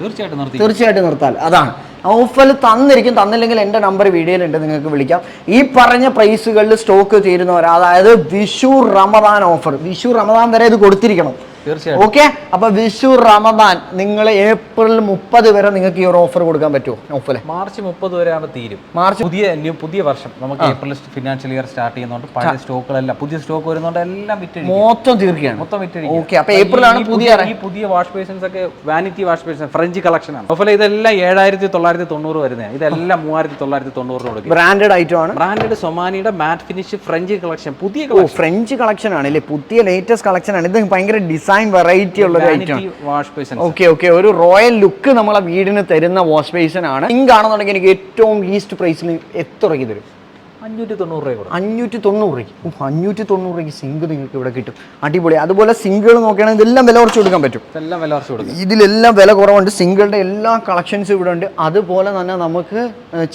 Speaker 2: തീർച്ചയായിട്ടും നിർത്തും
Speaker 1: തീർച്ചയായിട്ടും നിർത്താൽ അതാണ്. ഓഫർ തന്നിരിക്കും. തന്നില്ലെങ്കിൽ എന്റെ നമ്പർ വീഡിയോയിലുണ്ട്. നിങ്ങൾക്ക് വിളിക്കാം. ഈ പറഞ്ഞ പ്രൈസുകളിൽ സ്റ്റോക്ക് തീരുന്നവർ അതായത് വിഷു റമദാൻ ഓഫർ വിഷു റമദാൻ വരെ ഇത് കൊടുത്തിരിക്കണം.
Speaker 2: തീർച്ചയായിട്ടും.
Speaker 1: ഓക്കെ അപ്പൊ വിഷു റമദാൻ നിങ്ങൾ ഏപ്രിൽ മുപ്പത് വരെ നിങ്ങൾക്ക് ഈ ഒരു ഓഫർ കൊടുക്കാൻ പറ്റുമോ? ഓഫർ
Speaker 2: മാർച്ച് മുപ്പത് വരെ ആണ് തീരും.
Speaker 1: മാർച്ച്
Speaker 2: പുതിയ ന്യൂ പുതിയ വർഷം. നമുക്ക് ഏപ്രിൽ ഫിനാൻഷ്യൽ ഇയർ സ്റ്റാർട്ട് ചെയ്യുന്നുണ്ട് പഴയ സ്റ്റോക്കുകളെല്ലാം പുതിയ സ്റ്റോക്ക് വരുന്നുണ്ട് എല്ലാം വിറ്റ്
Speaker 1: മൊത്തം തീർക്കുകയാണ്.
Speaker 2: മൊത്തം വിറ്റ്
Speaker 1: ഓക്കെ അപ്പൊ ആണ് പുതിയ
Speaker 2: ഈ പുതിയ വാഷ് ബേസിൻസ് ഒക്കെ vanity wash basin French collection ആണ്. ഓഫർ ഇതെല്ലാം ഏഴായിരത്തി തൊള്ളായിരത്തി തൊണ്ണൂറ് വരുന്നത് ഇതെല്ലാം മൂവായിരത്തി തൊള്ളായിരത്തി തൊണ്ണൂറ് കൊടുക്കും
Speaker 1: ബ്രാൻഡഡ് ഐറ്റം ആണ്.
Speaker 2: ബ്രാൻഡഡ് സൊമാനിയുടെ മാറ്റ് ഫിനിഷ് ഫ്രഞ്ച് കളക്ഷൻ പുതിയ
Speaker 1: ഫ്രഞ്ച് കളക്ഷൻ ആണ്. അല്ലേ പുതിയ ലേറ്റസ്റ്റ് കളക്ഷൻ ആണ്. ഇത് ഭയങ്കര ഡിസൈൻ വെറൈറ്റി ഉള്ള ഒരു ഐറ്റം ഓക്കെ ഓക്കെ ഒരു റോയൽ ലുക്ക് നമ്മളെ വീടിന് തരുന്ന വാഷ് ബേസിൻ ആണ്. ആണെന്നുണ്ടെങ്കിൽ എനിക്ക് ഏറ്റവും ഈസ്റ്റ് പ്രൈസിൽ എത്ര തരും?
Speaker 2: അഞ്ഞൂറ്റി തൊണ്ണൂറ് രൂപ
Speaker 1: അഞ്ഞൂറ്റി തൊണ്ണൂറ് രൂപയ്ക്ക്. അഞ്ഞൂറ്റി തൊണ്ണൂറ് രൂപയ്ക്ക് സിങ്ക് നിങ്ങൾക്ക് ഇവിടെ കിട്ടും. അടിപൊളി. അതുപോലെ സിങ്കുകൾ നോക്കുകയാണെങ്കിൽ ഇതെല്ലാം വില കുറച്ച് കൊടുക്കാൻ പറ്റും.
Speaker 2: എല്ലാം വില കുറച്ച് കൊടുക്കും.
Speaker 1: ഇതിലെല്ലാം വില കുറവുണ്ട്. സിംഗിളുടെ എല്ലാ കളക്ഷൻസും ഇവിടെ ഉണ്ട്. അതുപോലെ തന്നെ നമുക്ക്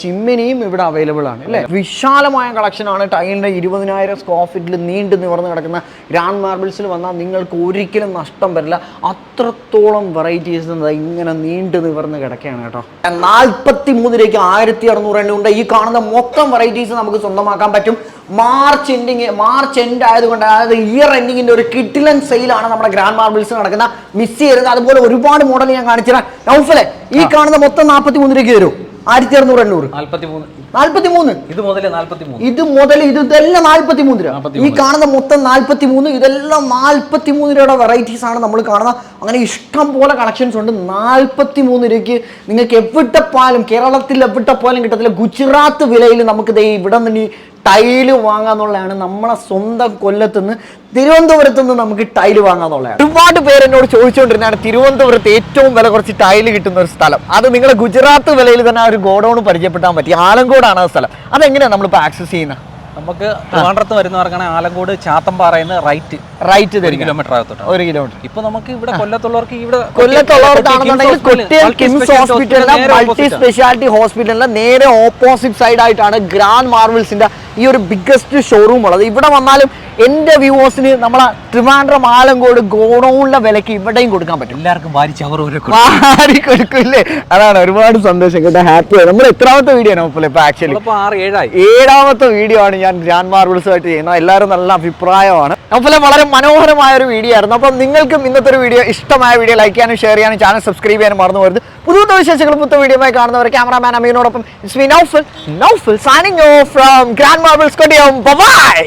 Speaker 1: ചിമ്മിനിയും ഇവിടെ അവൈലബിൾ ആണ് അല്ലേ? വിശാലമായ കളക്ഷനാണ് ടൈലിന്റെ ഇരുപതിനായിരം സ്ക്വയർ ഫീറ്റിൽ നീണ്ടു നിവർന്ന് കിടക്കുന്ന ഗ്രാൻഡ് മാർബിൾസിൽ വന്നാൽ നിങ്ങൾക്ക് ഒരിക്കലും നഷ്ടം വരില്ല. അത്രത്തോളം വെറൈറ്റീസ് ഇങ്ങനെ നീണ്ടു നിവർന്ന് കിടക്കുകയാണ് കേട്ടോ. നാൽപ്പത്തി മൂന്നിലേക്ക് ആയിരത്തി അറുന്നൂറ് എണ്ണ ഉണ്ട്. ഈ കാണുന്ന മൊത്തം വെറൈറ്റീസ് നമുക്ക് സ്വന്തമാക്കാൻ പറ്റും. മാർച്ച് എൻഡിങ് മാർച്ച് എൻഡ് ആയതുകൊണ്ട് അതായത് ഇയർ എൻഡിങ്ങിന്റെ ഒരു കിട്ടിലൻ സെയിലാണ് നമ്മുടെ ഗ്രാൻഡ് മാർബിൾസ് നടക്കുന്ന മിസ് ചെയ്യരുത് അതുപോലെ ഒരുപാട് മോഡൽ ഞാൻ കാണിച്ചുതരാം. നൗഫലെ ഈ കാണുന്ന മൊത്തം നാൽപ്പത്തി മൂന്ന് രൂപയ്ക്ക് തരും ആയിരത്തി അറുന്നൂറ് എണ്ണൂറ്.
Speaker 2: നാൽപ്പത്തി മൂന്ന്
Speaker 1: നാൽപ്പത്തി മൂന്ന്
Speaker 2: ഇത് മുതൽ മൂന്ന്
Speaker 1: ഇത് മുതൽ ഇത് ഇതെല്ലാം നാൽപ്പത്തി മൂന്ന് രൂപ ഈ കാണുന്ന മൊത്തം നാൽപ്പത്തി മൂന്ന് ഇതെല്ലാം നാൽപ്പത്തി മൂന്ന് രൂപയുടെ വെറൈറ്റീസ് ആണ് നമ്മൾ കാണുന്ന അങ്ങനെ ഇഷ്ടം പോലെ കളക്ഷൻസ് ഉണ്ട്. നാൽപ്പത്തി മൂന്ന് രൂപയ്ക്ക് നിങ്ങൾക്ക് എവിടെ പോയാലും കേരളത്തിൽ എവിടെ പോയാലും കിട്ടത്തില്ല. ഗുജറാത്ത് വിലയിൽ നമുക്ക് ദേ ഇവിടെ നിന്ന് ടൈൽ വാങ്ങാന്നുള്ളതാണ് നമ്മളെ സ്വന്തം കൊല്ലത്ത് നിന്ന് തിരുവനന്തപുരത്ത് നിന്ന് നമുക്ക് ടൈൽ വാങ്ങാന്നുള്ളതാണ്. ഒരുപാട് പേര് എന്നോട് ചോദിച്ചുകൊണ്ടിരുന്നതാണ് തിരുവനന്തപുരത്ത് ഏറ്റവും വില കുറച്ച് ടൈൽ കിട്ടുന്ന ഒരു സ്ഥലം. അത് നിങ്ങളെ ഗുജറാത്ത് വിലയിൽ തന്നെ ഒരു ഗോഡൌൺ പരിചയപ്പെട്ടാൻ പറ്റി ആലങ്കോടാണ് ആ സ്ഥലം. അതെങ്ങനെയാണ് നമ്മളിപ്പോൾ ആക്സസ് ചെയ്യുന്നത്
Speaker 2: നമുക്ക് ട്രിവാൻഡ്രത്ത് പറഞ്ഞാൽ ആലങ്കോട് ചാത്തമ്പാറയെന്ന് റൈറ്റ്
Speaker 1: റൈറ്റ്
Speaker 2: ഒരു കിലോമീറ്റർ അകത്തോട്ടാണ്
Speaker 1: ഒരു കിലോമീറ്റർ
Speaker 2: ഇപ്പൊ നമുക്ക് ഇവിടെ കൊല്ലത്തുള്ളവർക്ക് ഇവിടെ
Speaker 1: കൊല്ലത്തുള്ളവർക്ക് മൾട്ടി സ്പെഷ്യാലിറ്റി ഹോസ്പിറ്റലിന്റെ നേരെ ഓപ്പോസിറ്റ് സൈഡ് ആയിട്ടാണ് ഗ്രാൻഡ് മാർവൽസിന്റെ ഈ ഒരു ബിഗ്ഗസ്റ്റ് ഷോറൂം ഉള്ളത്. ഇവിടെ വന്നാലും എന്റെ വ്യൂവേഴ്സിന് നമ്മളെ ട്രിവാൻഡ്രം ആലങ്കോട് ഗോഡൌണിലെ വിലക്ക് ഇവിടെയും കൊടുക്കാൻ പറ്റും.
Speaker 2: എല്ലാവർക്കും വാരിച്ച് അവർ
Speaker 1: വാരി കൊടുക്കില്ലേ? അതാണ് ഒരുപാട് സന്തോഷം. കേട്ടോ ഹാപ്പി നമ്മൾ എത്രാമത്തെ വീഡിയോ ആണ് ഇപ്പൊ ആക്ച്വലി ഏഴാമത്തെ വീഡിയോ ആണ് ഞാൻ ഗ്രാൻഡ് മാർബിൾസ് ആയിട്ട് ചെയ്യുന്നത്. എല്ലാവരും നല്ല അഭിപ്രായമാണ്. അപ്പോൾ വളരെ മനോഹരമായ ഒരു വീഡിയോ ആയിരുന്നു. അപ്പം നിങ്ങൾക്കും ഇന്നത്തെ ഒരു വീഡിയോ ഇഷ്ടമായ വീഡിയോ ലൈക്ക് ചെയ്യാനും ഷെയർ ചെയ്യാനും ചാനൽ സബ്സ്ക്രൈബ് ചെയ്യാനും മറന്നു പോകരുത്. പുതിയ വിശേഷങ്ങളും പുതിയ വീഡിയോമായി കാണുന്നവർ cameraman അമീനോടൊപ്പം it's me Naufal Naufal signing off from grand marbles Kodiyam bye